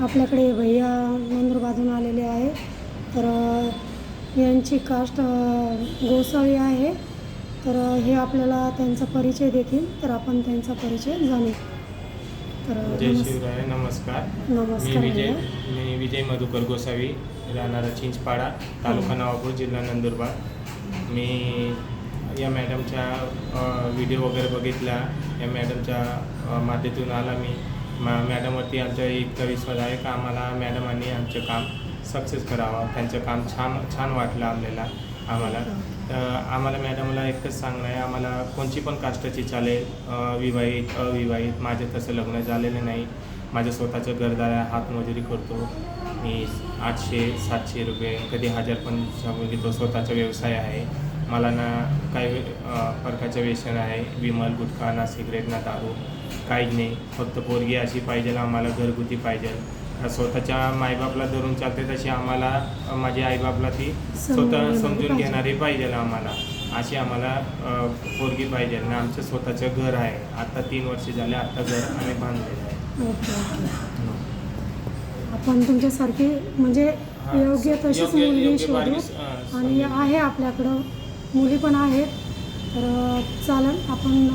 आपल्याकडे भैया नंदुरबादहून आलेले आहे. तर यांची कास्ट अ, गोसावी आहे. तर हे आपल्याला त्यांचा परिचय देतील. तर आपण त्यांचा परिचय जाणू. तर जय शिवराय नमस्कार. मी नमस्कार विजय भैया. मी विजय मधुकर गोसावी राहणारा चिंचपाडा तालुका नवापूर जिल्हा नंदुरबार. मी या मॅडमच्या व्हिडिओ वगैरे बघितला. या मॅडमच्या माध्यमातून आला मी. मा मॅडमवरती आमचा इतका विश्वास आहे का आम्हाला मॅडमांनी आमचं काम सक्सेस करावं. त्यांचं काम छान छान वाटलं आपल्याला आम्हाला. तर आम्हाला मॅडमला एकच सांगणं आहे आम्हाला कोणची पण कास्टाची चालेल विवाहित अविवाहित माझे तसं लग्न झालेलं नाही. माझ्या स्वतःचं घरदार आहे हातमजुरी करतो. मी आठशे सातशे रुपये कधी हजार पण घेतो. स्वतःचा व्यवसाय आहे. मला ना काही प्रकारचं व्यसन आहे विमल गुटखा ना सिगरेट ना दारू काहीच नाही. फक्त पोरगी अशी पाहिजे आम्हाला घरगुती पाहिजे. स्वतःच्या मायबापला धरून चालते तशी आम्हाला माझ्या आईबापला ती स्वतः समजून. घेणारी पाहिजे आम्हाला. अशी आम्हाला पोरगी पाहिजे ना आमचं स्वतःचं घर आहे. आता तीन वर्ष झाले आता घर आम्ही बांधलेलं आहे. Okay okay. आपण तुमच्यासारखी म्हणजे योग्य तशीच मुलगी शोधू आणि. आहे आपल्याकडं. मुली पण आहेत. तर चालेल आपण